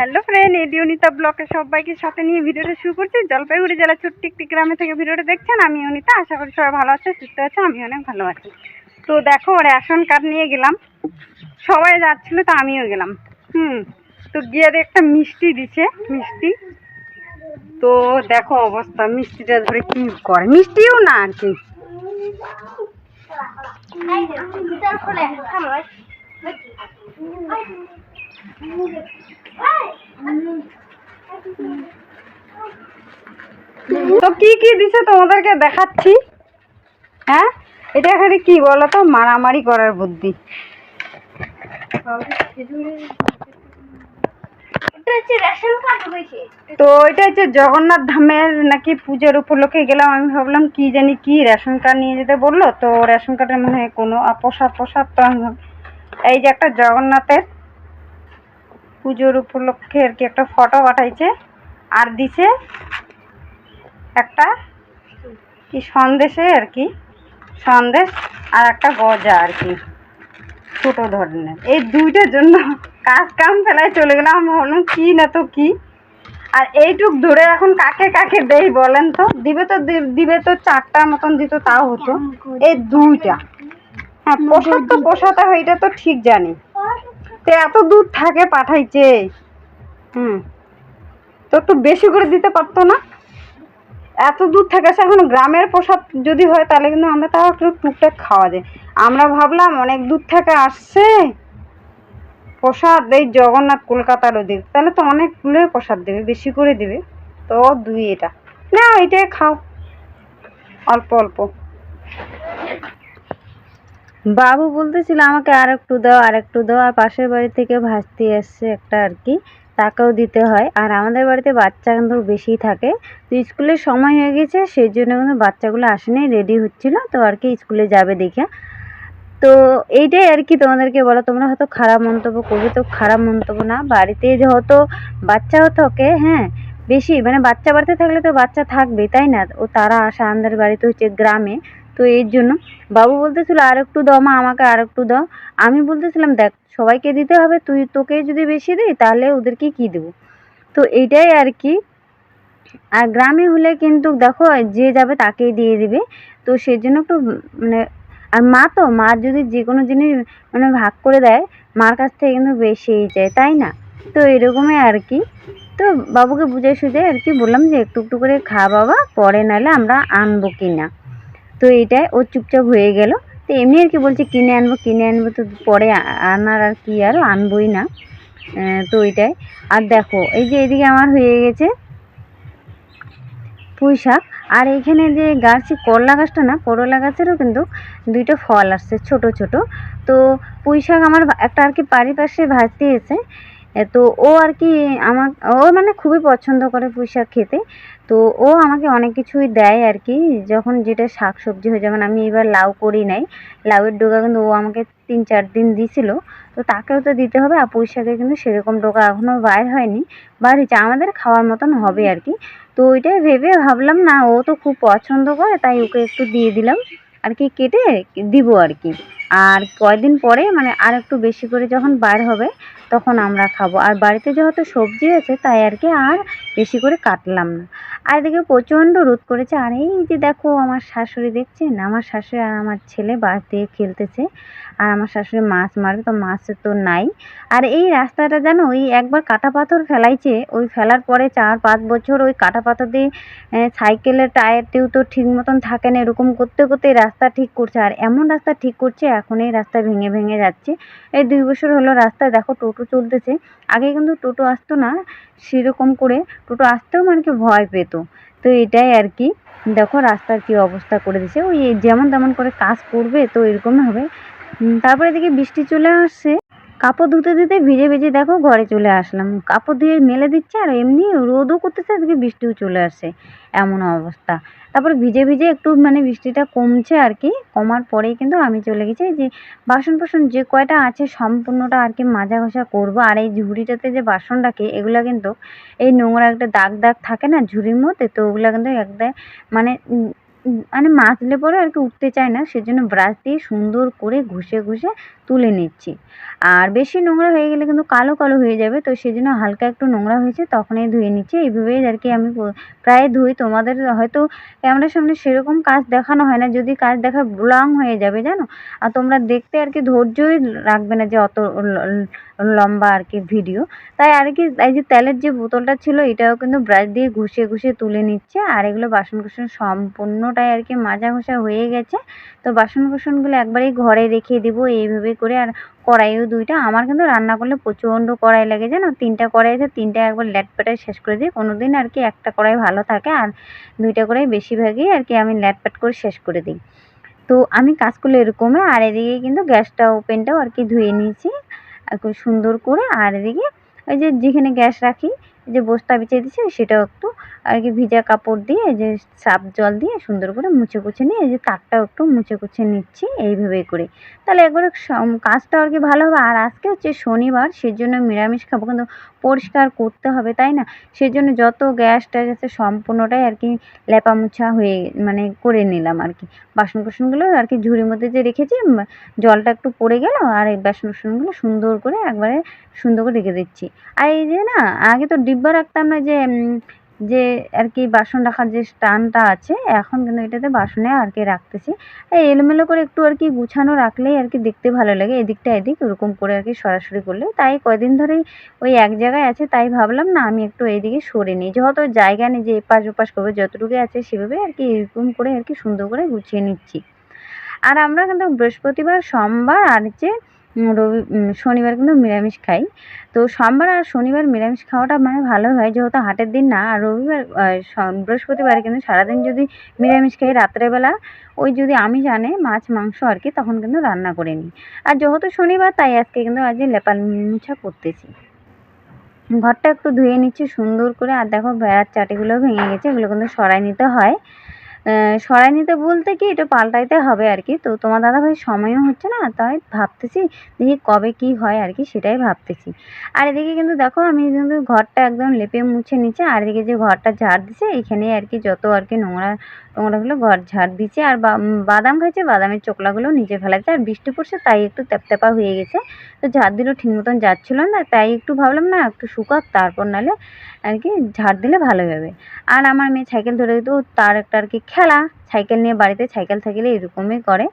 Hello friend এডিওনিতা ব্লকের সবাইকে সাথে নিয়ে ভিডিওটা শুরু করছি। জলপাইগুড়ি জেলার ছোট্ট গ্রামে থেকে ভিডিওটা দেখছেন? আমি অনিতা, আশা করি সবাই ভালো আছে সুস্থ আছে আমি অনেক ভালো আছি। তো দেখো, রেশন কার্ড নিয়ে গেলাম। সবাই যাচ্ছিল, তো আমিও গেলাম। হুম, তো গিয়ে একটা মিষ্টি দিছে, মিষ্টি। তো দেখো অবস্থা, মিষ্টিটা ধরে কি করে? মিষ্টিও না আর কি। তো কি কি দিছে তোমাদেরকে দেখাচ্ছি? হ্যাঁ? এটা এখানে কি বলো তো মারামারি করার বুদ্ধি। তো এটা হচ্ছে জগন্নাথ ধামের নাকি পুজোর উপলক্ষে গেলাম। আমি ভাবলাম কি জানি কি রেশন কার্ড নিয়ে যেতে বলল। তো রেশন কার্ডের মনে হয় কোনো আ, প্রসাদ প্রসাদ তো আমি এই যে একটা জগন্নাথের পুজোর উপলক্ষে আর কি একটা ফটো পাঠাইছে। আর দিছে একটা কি সন্দেশে আর কি সন্দেশ আর একটা গজা আর কি ছোটো ধরনের। এই দুইটার জন্য কাজ কাম ফেলায় চলে গেলাম আমি ভাবলাম কি না তো কি? আর এইটুক ধরে এখন কাকে কাকে দেই বলেন তো? দিবে তো দিবে তো চারটার মতন দিত তাও হতো। এই দুইটা। হ্যাঁ প্রসাদ তো পোষাতে হয় এটা তো ঠিক জানি। তো এত দূর থাকে পাঠাইছে। হুম। তো একটু বেশি করে দিতে পারতো না? এত দূর থেকে আসে এখন গ্রামের প্রসাদ যদি হয়, তাহলে কিন্তু আমরা তাও একটু টুকটাক খাওয়া যায়। আমরা ভাবলাম অনেক দূর থেকে আসছে। প্রসাদ, এই জগন্নাথ কলকাতার ওদিক। তাহলে তো অনেকগুলোই প্রসাদ দেবে, বেশি করে দেবে। তো দুই এটা। না এটাই খাও। অল্প অল্প। বাবু বলতেছিল, আমাকে আর একটু দাও আর একটু দাও। আর পাশের বাড়ি থেকে ভাসতে এসছে একটা আর কি, তাকেও দিতে হয়। আর আমাদের বাড়িতে বাচ্চা কিন্তু বেশি থাকে। তো স্কুলের সময় হয়ে গেছে সেই জন্য কিন্তু বাচ্চাগুলো আসেনি রেডি হচ্ছিল। তো আর কি স্কুলে যাবে দেখে। তো এইটাই আর কি তোমাদেরকে বলো, তোমরা হয়তো খারাপ মন্তব্য করবে। তো খারাপ মন্তব্য না, বাড়িতে যেহেতু বাচ্চাও থাকে হ্যাঁ বেশি মানে বাচ্চা বাড়িতে থাকলে তো বাচ্চা থাকবে তাই না? ও তারা আসে আমাদের বাড়িতে হচ্ছে গ্রামে। তো এর জন্য। বাবু বলতেছিল আর একটু দাও মা, আমাকে আর একটু দাও। আমি বলতেছিলাম, দেখ, সবাইকে দিতে হবে, তুই তোকে যদি বেশি দিই, তাহলে ওদেরকে কি দেবো? তো এইটাই আর কি। আর গ্রামে হলে কিন্তু দেখো, যে যাবে তাকেই দিয়ে দিবে। তো সেই জন্য একটু মানে আর মা তো, মা যদি যে কোনো জিনিস মানে ভাগ করে দেয়, মার কাছ থেকে কিন্তু বেশিই যায় তাই না? তো এরকমই আর কি। তো বাবুকে বুঝে সুঝে আর কি বললাম যে, একটু একটু করে খা বাবা, পরে নাহলে আমরা আনব কিনা। তো এটাই ও চুপচাপ হয়ে গেল। তো এমনি আর কি বলছে, কিনে আনব কিনে আনব তো পরে আনার আর কি আর আনবোই না। তো এটাই। আর দেখো, এই যে এদিকে আমার হয়ে গেছে পুঁই শাক। আর এইখানে যে গাছ করলা গাছটা না, করলা গাছেরও কিন্তু দুইটা ফল আসছে ছোট ছোট। তো পুঁই শাক আমার একটা আর কি পারিপার্শ্বে ভাজতে এসে তো ও আর কি আমার, ও মানে খুবই পছন্দ করে পুঁই শাক খেতে। তো ও আমাকে অনেক কিছুই দেয় আর কি। যখন যেটা শাক সবজি হয়, যেমন আমি এবার লাউ করি নাই, লাউয়ের ডোকা কিন্তু ও আমাকে তিন চার দিন দিছিল। তো তাকেও তো দিতে হবে, আর পুঁই শাকের কিন্তু সেরকম ডোকা এখনও বাইর হয়নি। বার হয়েছে, আমাদের খাওয়ার মতন হবে আর কি। তো ওইটাই ভেবে ভাবলাম, না ও তো খুব পছন্দ করে, তাই ওকে একটু দিয়ে দিলাম। আর কি কেটে দিব আর কি। আর কয়দিন পরে মানে আর একটু বেশি করে যখন বার হবে তখন আমরা খাব। আর বাড়িতে যেহেতু সবজি আছে, তাই আর কি আর বেশি করে কাটলাম না। আর এদিকে প্রচণ্ড রোদ করেছে। আর এই যে দেখো, আমার শাশুড়ি দেখছেন? আমার শাশুড়ি আর আমার ছেলে বাস দিয়ে খেলতেছে। আর আমার শাশুড়ি মাছ মারবে, তো মাছ তো নাই। আর এই রাস্তাটা জানো, ওই একবার কাটা পাথর ফেলাইছে। ওই ফেলার পরে চার পাঁচ বছর ওই কাটা পাথর দিয়ে সাইকেলের টায়ারটিও তো ঠিক মতন থাকে না। এরকম করতে করতে রাস্তা ঠিক করছে। আর এমন রাস্তা ঠিক করছে, এখন এই রাস্তা ভেঙে ভেঙে যাচ্ছে। এই দুই বছর হলো রাস্তা, দেখো টোটো চলতেছে। আগে কিন্তু টোটো আসতো না, সেরকম করে টোটো আসতেও মানে কি ভয় পেত। তো। এটাই আর কি। দেখো রাস্তার কি অবস্থা করে দিছে ওই যেমন তেমন করে কাজ করবে তো এরকমই হবে। তারপরে দেখি বৃষ্টি চলে আসছে কাপড় ধুতে ধুতে ভিজে ভিজে দেখো ঘরে চলে আসলাম। কাপড় ধুয়ে মেলে দিচ্ছে আর এমনি রোদও করতেছে এদিকে বৃষ্টিও চলে আসছে, এমন অবস্থা। তারপরে ভিজে ভিজে একটু মানে বৃষ্টিটা কমছে আর কি, কমার পরেই কিন্তু আমি চলে গেছি। যে বাসন ফাসন যে কয়টা আছে সম্পূর্ণটা আর কি মাজা ঘষা করব, আর এই ঝুড়িটাতে যে বাসন রাখি এগুলো কিন্তু এই নোংরা একটা দাগ দাগ থাকে না ঝুড়ির মধ্যে, তো ওগুলো কিন্তু একদম মানে মানে মাজলে পরে আর কি উঠতে চায় না, সেজন্য ব্রাশ দিয়ে সুন্দর করে ঘষে ঘষে তুলে নিচ্ছি। আর বেশি নোংরা হয়ে গেলে কিন্তু কালো কালো হয়ে যাবে, তো সেজন্য হালকা একটু নোংরা হয়েছে, তখনই ধুয়ে নিচ্ছি। এইভাবেই আর কি আমি প্রায় ধুই। তোমাদের হয়তো ক্যামেরার সামনে সেরকম কাজ দেখানো হয় না, যদি কাজ দেখা ব্লং হয়ে যাবে, জানো? আর তোমরা দেখতে আর কি ধৈর্যই রাখবে না যে অত লম্বা আর কি ভিডিও। তাই আর কি এই যে তেলের যে বোতলটা ছিল, এটাও কিন্তু ব্রাশ দিয়ে ঘষে ঘষে তুলে নিচ্ছে। আর এগুলো বাসন কুসন সম্পূর্ণটাই আর কি মাজা ঘষা হয়ে গেছে। তো বাসন কুসনগুলো একবারেই ঘরে রেখে দেবো এইভাবে করে। আর কড়াইও দুইটা। আমার কিন্তু রান্না করলে প্রচণ্ড কড়াই লাগে, জানো? তিনটা কড়াই আছে, তিনটা একবার ল্যাট প্যাটায় শেষ করে দিই। কোনো দিন আর কি একটা কড়াই ভালো থাকে আর দুইটা কড়াই বেশিরভাগই আর কি আমি ল্যাট প্যাট করে শেষ করে দিই। তো আমি কাজ করলে এরকমই, আর এদিকে কিন্তু গ্যাসটা ওপেনটাও আর কি ধুয়ে নিয়েছি। আর খুব সুন্দর করে। আর এদিকে ওই যে যেখানে গ্যাস রাখি যে বস্তা বিছিয়ে দিয়েছি সেটাও একটু আর কি ভিজা কাপড় দিয়ে যে সাফ জল দিয়ে সুন্দর করে মুছে কুছে নিয়ে যে তাকটাও একটু মুছে কুছে নিচ্ছি এইভাবেই করে। তাহলে একবারে কাজটা আর কি ভালো হবে। আর আজকে হচ্ছে শনিবার, সেজন্য নিরামিষ খাব। কিন্তু পরিষ্কার করতে হবে, তাই না? সেজন্য যত গ্যাস ট্যাস আছে সম্পূর্ণটাই আর কি লেপা মোছা হয়ে মানে করে নিলাম আর কি। বাসন কুসনগুলো আর কি ঝুড়ির মধ্যে যে রেখেছি জলটা একটু পড়ে গেল আর এই বাসন কুসনগুলো সুন্দর করে একবারে সুন্দর করে রেখে দিচ্ছি। আর এই যে না, আগে তো ডিব্বা রাখতাম না যে যে আর কি বাসন রাখার যে স্ট্যান্ডটা আছে, এখন কিন্তু এটাতে বাসনে আর কি রাখতেছি। এই এলোমেলো করে একটু আর কি গুছানো রাখলেই আর কি দেখতে ভালো লাগে, এদিকটা এদিক, ওরকম করে আর কি সরাসরি করলে। তাই কয়দিন ধরেই ওই এক জায়গায় আছে, তাই ভাবলাম না আমি একটু এইদিকে সরে নিই। যত জায়গা নেই, যে এপাশ ওপাশ করবে যতটুকু আছে সেভাবে আর কি এরকম করে আর কি সুন্দর করে গুছিয়ে নিচ্ছি। আর আমরা কিন্তু বৃহস্পতিবার, সোমবার আর হচ্ছে রবি শনিবার কিন্তু নিরামিষ খাই। তো সোমবার আর শনিবার নিরামিষ খাওয়াটা মানে ভালো হয়, যেহেতু হাটের দিন না। আর রবিবার বৃহস্পতিবারে কিন্তু সারাদিন যদি নিরামিষ খাই রাত্রেবেলা, ওই যদি আমি জানে মাছ, মাংস আর কি, তখন কিন্তু রান্না করে নিই। আর যেহেতু শনিবার, তাই আজকে কিন্তু আজ লেপাল মুছা করতেছি। ঘরটা একটু ধুয়ে নিচ্ছি, সুন্দর করে। আর দেখো বেড়ার চাটিগুলো ভেঙে গেছে, এগুলো কিন্তু সরাই নিতে হয়। সরাই নিতে বলতে কি এটা পাল্টাইতে হবে আর কি। তো তোমার দাদাভাই সময়ও হচ্ছে না, তাই ভাবতেছি দেখি কবে কি হয় আর কি, সেটাই ভাবতেছি। আর এদিকে কিন্তু দেখো আমি কিন্তু ঘরটা একদম লেপে মুছে নিচ্ছে আর এদিকে যে ঘরটা ঝাড় দিছে, এখানে আর কি যত আর কি নোংরা টোংরাগুলো ঘর ঝাড় দিচ্ছে আর বাদাম খাইছে, বাদামের চোকলাগুলো নিচে ফেলাচ্ছে আর বৃষ্টি পড়ছে, তাই একটু ত্যাপত্যাপা হয়ে গেছে। তো ঝাড় দিলেও ঠিক মতন যাচ্ছিল না, তাই একটু ভাবলাম না একটু শুকাক, তারপর নাহলে আর কি ঝাড় দিলে ভালো হবে। আর আমার মেয়ে সাইকেল ধরে তো তার একটা আর কি খেলা, সাইকেল নিয়ে বাড়িতে সাইকেল থাকলে এরকমই করে।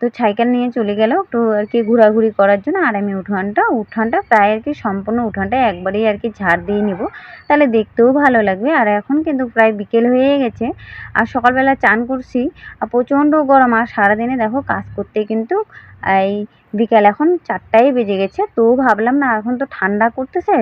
তো সাইকেল নিয়ে চলে গেল একটু আর কি ঘোরাঘুরি করার জন্য। আর আমি উঠানটা উঠানটা প্রায় আর কি সম্পূর্ণ উঠানটা একবারেই আর কি ঝাড় দিয়ে নিব। তাহলে দেখতেও ভালো লাগবে। আর এখন কিন্তু প্রায় বিকেল হয়ে গেছে। আর সকালবেলা চান করছি। আর প্রচণ্ড গরম। আর সারাদিনে দেখো কাজ করতে কিন্তু এই বিকেল এখন চারটাই বেজে গেছে, তো ভাবলাম না এখন তো ঠান্ডা করতেছে।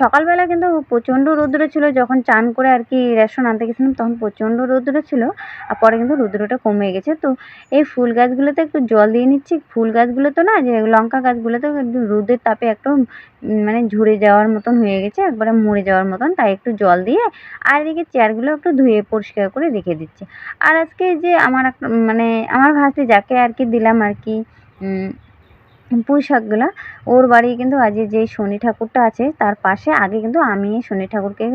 সকালবেলা কিন্তু প্রচণ্ড রৌদ্র ছিল, যখন চান করে আর কি রেশন আনতে গেছিলাম তখন প্রচণ্ড রৌদ্র ছিল, আর পরে কিন্তু রৌদ্রটা কমে গেছে। তো এই ফুল গাছগুলোতে একটু জল দিয়ে নিচ্ছি, ফুল গাছগুলো তো না, যে লঙ্কা গাছগুলোতে একটু রোদের তাপে একটু মানে ঝরে যাওয়ার মতন হয়ে গেছে, একবারে মরে যাওয়ার মতন, তাই একটু জল দিয়ে আর এদিকে চেয়ারগুলো একটু ধুয়ে পরিষ্কার করে রেখে দিচ্ছি। আর আজকে যে আমার মানে আমার ভাসতে যাকে আর কি দিলাম আর কি 嗯。পুঁই শাকগুলা। ওর বাড়ি কিন্তু আজ যে শনি ঠাকুরটা আছে, তার পাশে আগে কিন্তু আমি শনি ঠাকুরকে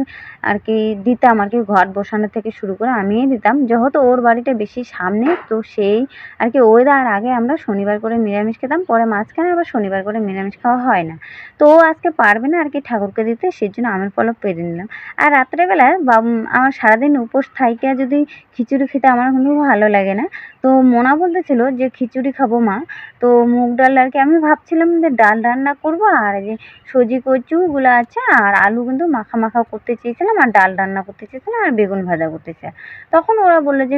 আর কি দিতাম আর কি ঘট বসানো থেকে শুরু করে আমিই দিতাম। যেহেতু ওর বাড়িটা বেশি সামনে, তো সেই আর কি ওই আর আগে আমরা শনিবার করে নিরামিষ খেতাম, পরে মাঝখানে আবার শনিবার করে নিরামিষ খাওয়া হয় না। তো ও আজকে পারবে না আর কি ঠাকুরকে দিতে সেই জন্য আমের পলক পেরে নিলাম। আর রাত্রেবেলা বা আমার সারাদিন উপোস থাইকে যদি খিচুড়ি খেতে আমার কিন্তু ভালো লাগে না। তো মোনা বলতেছিল যে, খিচুড়ি খাব মা। তো মুগ ডাল আর কি আমি ভাবছিলাম যে ডাল রান্না করব, আর যে সজি কচুগুলো আছে, আর আলু কিন্তু মাখা মাখা করতে চেয়েছিলাম, আর ডাল রান্না করতে চেয়েছিলাম, আর বেগুন ভাজা করতে চাই তখন ওরা বলল যে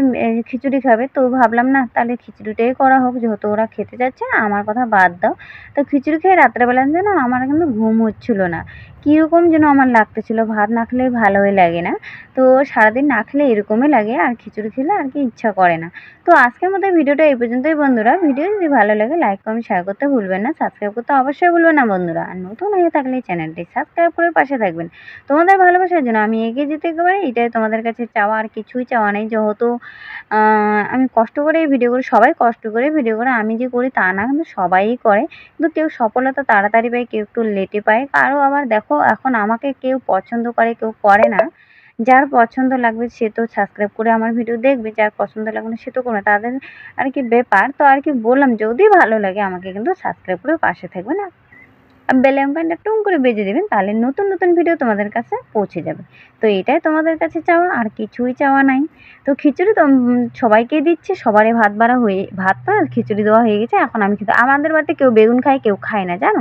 খিচুড়ি খাবে। তো ভাবলাম, না, তাহলে খিচুড়িটাই করা হোক, যেহেতু ওরা খেতে চাচ্ছে আমার কথা বাদ দাও। তো খিচুড়ি খেয়ে রাত্রেবেলা যেন আমার কিন্তু ঘুম হচ্ছিল না। কীরকম যেন আমার লাগতেছিল। ভাত না খেলে ভালোই লাগে না। তো সারাদিন না খেলে এরকমই লাগে, আর খিচুড়ি খেলে আর কি ইচ্ছা করে না। তো আজকের মতো ভিডিওটা এই পর্যন্তই বন্ধুরা। ভিডিও যদি ভালো লাগে লাইক কমেন্ট শেয়ার করতে ভুলবেন না। সাবস্ক্রাইব করতে অবশ্যই ভুলবেন না বন্ধুরা। আর নতুন হয়ে থাকলে চ্যানেলটি সাবস্ক্রাইব করে পাশে থাকবেন। তোমাদের ভালোবাসার জন্য আমি এগিয়ে যেতে পারি এটাই তোমাদের কাছে চাওয়া, আর কিছুই চাওয়া নেই। যেহেতু আমি কষ্ট করে এই ভিডিও করি সবাই কষ্ট করে ভিডিও করে আমি যে করি তা না, কিন্তু সবাই করে। কিন্তু কেউ সফলতা তাড়াতাড়ি পায়, কেউ একটু লেটে পায়। কারও আবার দেখো এখন আমাকে কেউ পছন্দ করে, কেউ করে না। যার পছন্দ লাগবে সে তো সাবস্ক্রাইব করে আমার ভিডিও দেখবে, যার পছন্দ লাগবে না সে তো কোনো তাদের আর কি ব্যাপার? তো আর কি বললাম, যদি ভালো লাগে আমাকে কিন্তু সাবস্ক্রাইব করে পাশে থাকবেন আর বেল আইকনটা টুং করে বেজে দেবেন, তাহলে নতুন নতুন ভিডিও তোমাদের কাছে পৌঁছে যাবে। তো এটাই তোমাদের কাছে চাওয়া, আর কিছুই চাওয়া নাই। তো খিচুড়ি তো সবাইকে দিচ্ছে, সবারই ভাত বাড়া হয়ে, ভাত তো খিচুড়ি দেওয়া হয়ে গেছে। এখন আমি কিন্তু আমাদের বাড়িতে কেউ বেগুন খায়, কেউ খায় না, জানো?